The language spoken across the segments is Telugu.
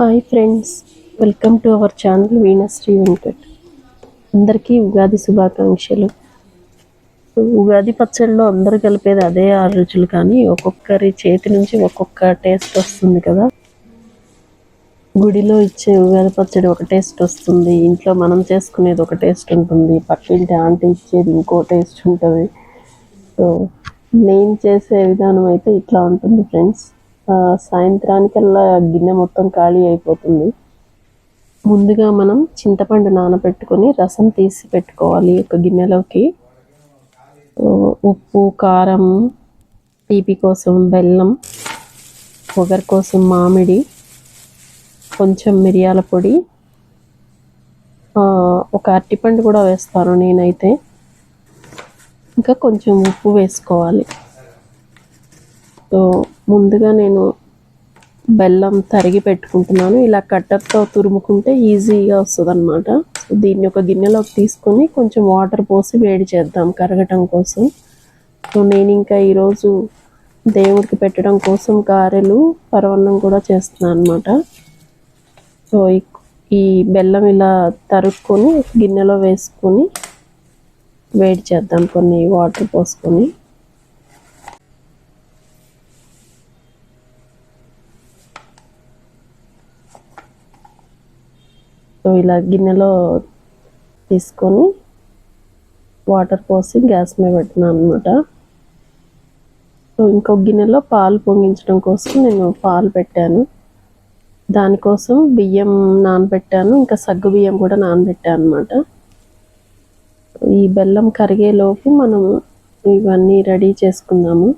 Hi friends welcome to our channel Veenasri Venkat అందరికీ ఉగాది శుభాకాంక్షలు. ఉగాది పచ్చడిలో అందరూ కలిపేది అదే ఆరు రుచులు కానీ ఒక్కొక్కరి చేతి నుంచి ఒక్కొక్క టేస్ట్ వస్తుంది కదా. గుడిలో ఇచ్చే ఉగాది పచ్చడి ఒక టేస్ట్ వస్తుంది. ఇంట్లో మనం చేసుకునేది ఒక టేస్ట్ ఉంటుంది. పక్కింటి ఆంటీ ఇచ్చేది ఇంకో టేస్ట్ ఉంటుంది. సో నేను చేసే విధానం అయితే ఇట్లా ఉంటుంది ఫ్రెండ్స్ సాయంత్రానికల్లా గిన్నె మొత్తం ఖాళీ అయిపోతుంది. ముందుగా మనం చింతపండు నానబెట్టుకొని రసం తీసి పెట్టుకోవాలి ఒక గిన్నెలోకి. ఉప్పు కారం తీపి కోసం బెల్లం పొగర్ కోసం మామిడి కొంచెం మిరియాల పొడి. ఒక అరటిపండు కూడా వేస్తాను నేనైతే. ఇంకా కొంచెం ఉప్పు వేసుకోవాలి. సో ముందుగా నేను బెల్లం తరిగి పెట్టుకుంటున్నాను. ఇలా కట్టర్తో తురుముకుంటే ఈజీగా వస్తుంది అనమాట సో దీన్ని ఒక గిన్నెలోకి తీసుకొని కొంచెం వాటర్ పోసి వేడి చేద్దాం కరగటం కోసం. సో నేను ఇంకా ఈరోజు దేవుడికి పెట్టడం కోసం గారెలు పరవన్నం కూడా చేస్తున్నాను అనమాట సో ఈ బెల్లం ఇలా తరుక్కొని గిన్నెలో వేసుకొని వేడి చేద్దాం కొన్ని వాటర్ పోసుకొని. సో ఇలా గిన్నెలో తీసుకొని వాటర్ పోసి గ్యాస్ మీద పెట్టినాను అనమాట సో ఇంకొక గిన్నెలో పాలు పొంగించడం కోసం నేను పాలు పెట్టాను. దానికోసం బియ్యం నానబెట్టాను ఇంకా సగ్గు బియ్యం కూడా నానబెట్టాను అనమాట ఈ బెల్లం కరిగేలోపు మనం ఇవన్నీ రెడీ చేసుకుందాము.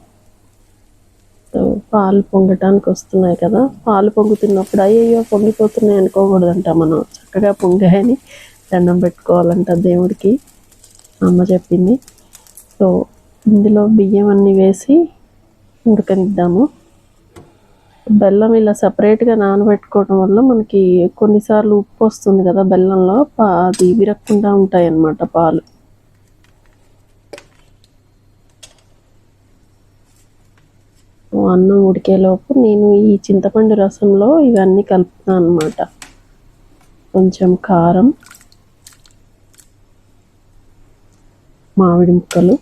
పాలు పొంగటానికి వస్తున్నాయి కదా. పాలు పొంగుతున్నప్పుడు అయ్యో పొంగిపోతున్నాయి అనుకోకూడదంట మనం. చక్కగా పొంగాయని దండం పెట్టుకోవాలంట దేవుడికి. అమ్మ చెప్పింది. సో ఇందులో బియ్యం అన్నీ వేసి ఉడకనిద్దాము. బెల్లం ఇలా సపరేట్గా నానబెట్టుకోవడం వల్ల మనకి కొన్నిసార్లు ఉప్పు వస్తుంది కదా బెల్లంలో. అది విరక్కుండా ఉంటాయి అన్నమాట పాలు. అన్నం ఉడికేలోపు నేను ఈ చింతపండు రసంలో ఇవన్నీ కలుపుతాను అనమాట కొంచెం కారం మామిడి ముక్కలు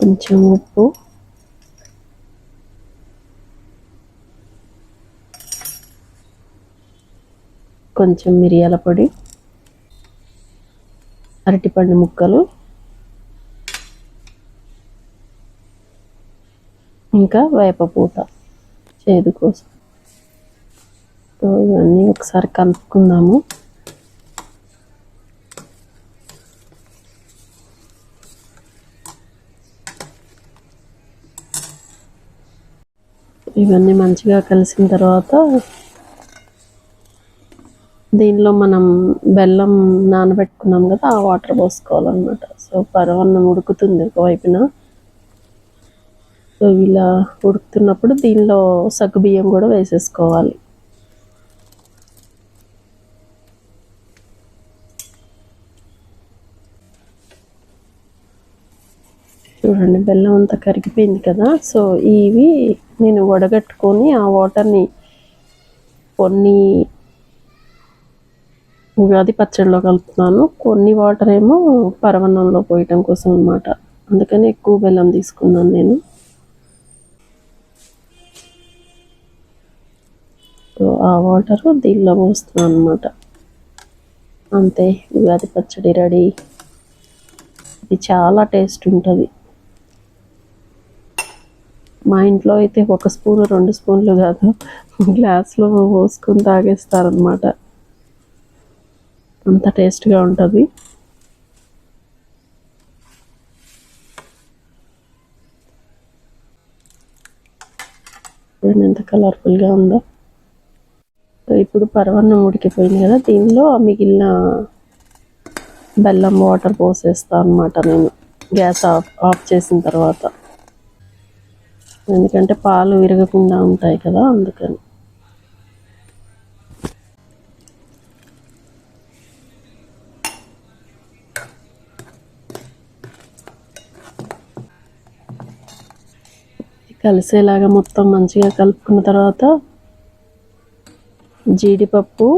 కొంచెం ఉప్పు కొంచెం మిరియాల పొడి అరటిపండు ముక్కలు. ఇంకా వేపపూత చేదు కోసం. సో ఇవన్నీ ఒకసారి కలుపుకుందాము. ఇవన్నీ మంచిగా కలిసిన తర్వాత దీనిలో మనం బెల్లం నానబెట్టుకున్నాం కదా ఆ వాటర్ పోసుకోవాలన్నమాట. సో పరవన్నం ఉడుకుతుంది ఒకవైపున. సో ఇలా ఉడుకుతున్నప్పుడు దీనిలో సగ్గు బియ్యం కూడా వేసేసుకోవాలి. చూడండి బెల్లం అంతా కరిగిపోయింది కదా. సో ఇవి నేను వడగట్టుకొని ఆ వాటర్ని కొన్ని ఉగాది పచ్చడిలో కలుపుతున్నాను. కొన్ని వాటర్ ఏమో పరవన్నంలో పోయటం కోసం అనమాట అందుకని ఎక్కువ బెల్లం తీసుకున్నాను నేను. ఆ వాటర్ దీనిలో పోస్తున్నాను అనమాట అంతే ఉగాది పచ్చడి రెడీ. ఇది చాలా టేస్ట్ ఉంటుంది. మా ఇంట్లో అయితే ఒక స్పూన్ రెండు స్పూన్లు కాదు. గ్లాస్లో పోసుకొని తాగేస్తారనమాట అంత టేస్ట్గా ఉంటుంది. ఎంత కలర్ఫుల్గా ఉందో. ఇప్పుడు పరవన్నం ఉడికిపోయింది కదా దీనిలో మిగిలిన బెల్లం వాటర్ పోసేస్తాను అనమాట నేను. గ్యాస్ ఆఫ్ ఆఫ్ చేసిన తర్వాత. ఎందుకంటే పాలు విరగకుండా ఉంటాయి కదా అందుకని. కలిసేలాగా మొత్తం మంచిగా కలుపుకున్న తర్వాత జీడిపప్పు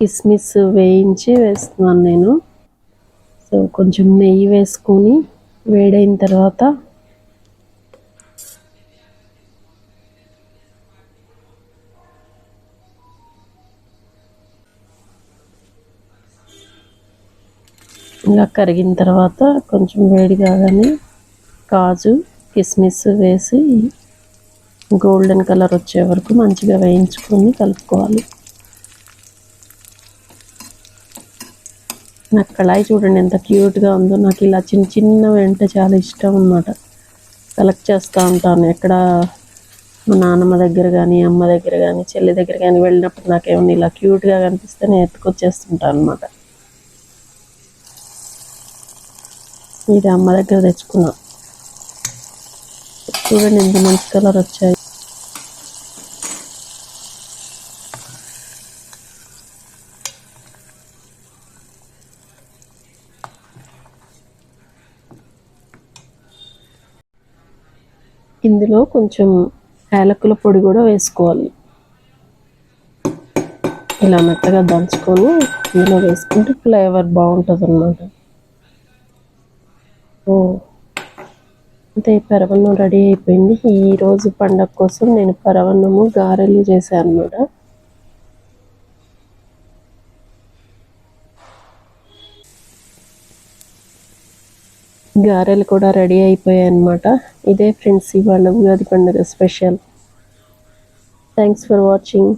కిస్మిస్ వేయించి వేస్తున్నాను నేను. సో కొంచెం నెయ్యి వేసుకొని వేడైన తర్వాత ఇలా కరిగిన తర్వాత కొంచెం వేడి కాగానే కాజు కిస్మిస్ వేసి గోల్డెన్ కలర్ వచ్చే వరకు మంచిగా వేయించుకొని కలుపుకోవాలి. నాకు కళాయి చూడండి ఎంత క్యూట్గా ఉందో. నాకు ఇలా చిన్న చిన్నవి అంటే చాలా ఇష్టం అన్నమాట. కలెక్ట్ చేస్తూ ఉంటాను. ఎక్కడ మా నాన్నమ్మ దగ్గర కానీ అమ్మ దగ్గర కానీ చెల్లి దగ్గర కానీ వెళ్ళినప్పుడు నాకేమన్నా ఇలా క్యూట్గా కనిపిస్తే నేను ఎత్తుకొచ్చేస్తుంటాను అనమాట ఇది అమ్మ దగ్గర తెచ్చుకున్నాను చూడండి ఎంత మంచి కలర్ వచ్చాయి. ఇందులో కొంచెం యాలకుల పొడి కూడా వేసుకోవాలి. ఇలా మెత్తగా దంచుకొని ఇందులో వేసుకుంటే ఫ్లేవర్ బాగుంటుంది అన్నమాట ఓ. అంతే పరవన్నం రెడీ అయిపోయింది. ఈరోజు పండగ కోసం నేను పరవన్నము గారెలు చేశాను అనమాట గారెలు కూడా రెడీ అయిపోయాయి అనమాట ఇదే ఫ్రెండ్స్ ఇవాళ ఉగాది పండుగ స్పెషల్. Thanks for watching